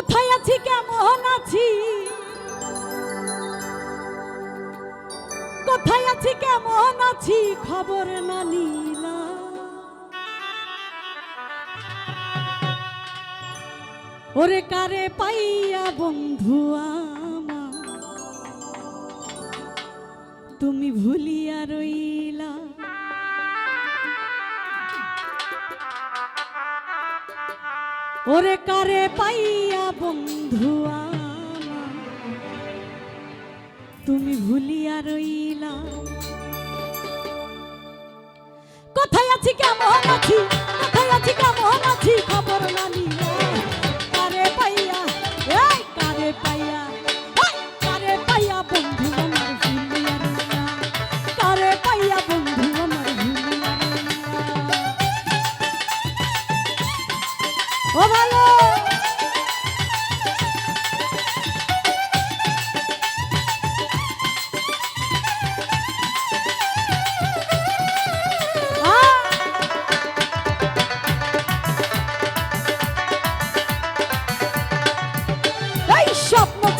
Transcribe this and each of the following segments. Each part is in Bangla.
কোথায় আছি, কেমন আছি? কোথায় আছি, কেমন আছি, খবর না নিলা ওরে কারে পাইয়া বন্ধু তুমি ভুলিয়া রইলা। ওরে কারে পাইয়া বন্ধু তুমি ভুলিয়া রইলা। কোথায় আছি কেমন আছি? কোথায় আছি কেমন আছি? খবর না নিয়ে।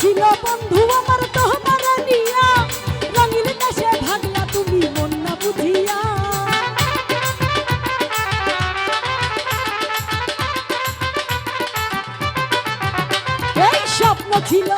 ছিল বন্ধু আমার তোমারা নিয়া। রঙিন দেশে ভাগলা তুমি মন না বুঝিয়া। এই স্বপ্ন ছিল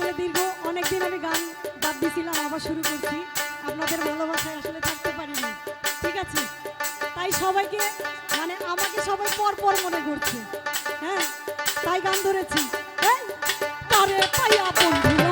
আসলে দীর্ঘ অনেকদিন আমি গান বাদ দিয়েছিলাম আবার শুরু করছি। আপনাদের ভালোবাসায় আসলে থাকতে পারিনি। ঠিক আছে? তাই সবাইকে মানে আমাকে সবাই পর পর মনে করছে। হ্যাঁ? তাই গান ধরেছি। হ্যাঁ তারে পাইয়া বন্ধুরা।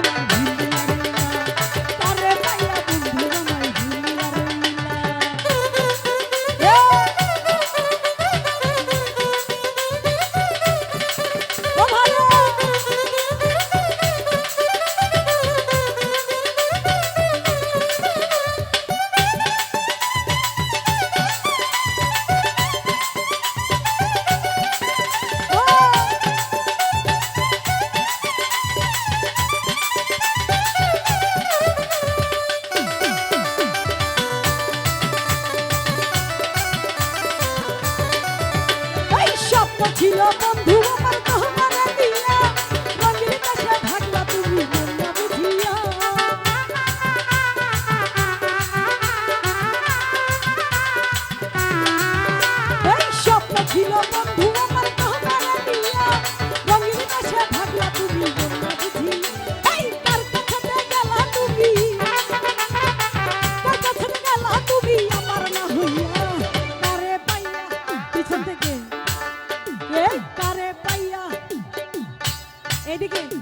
এদিকে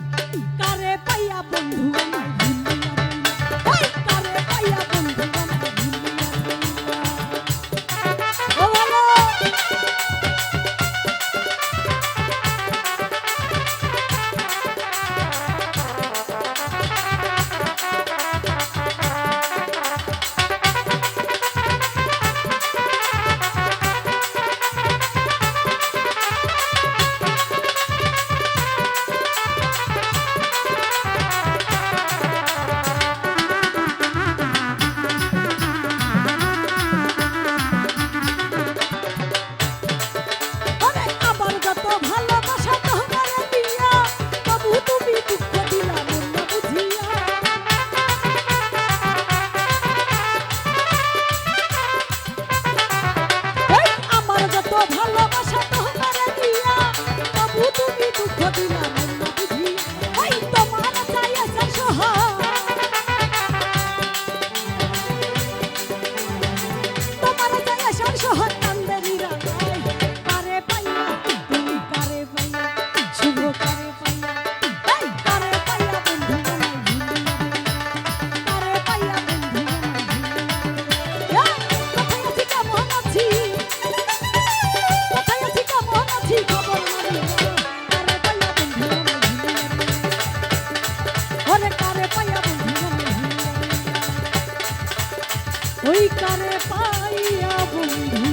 ওই কারে পাইয়া বন্ধু।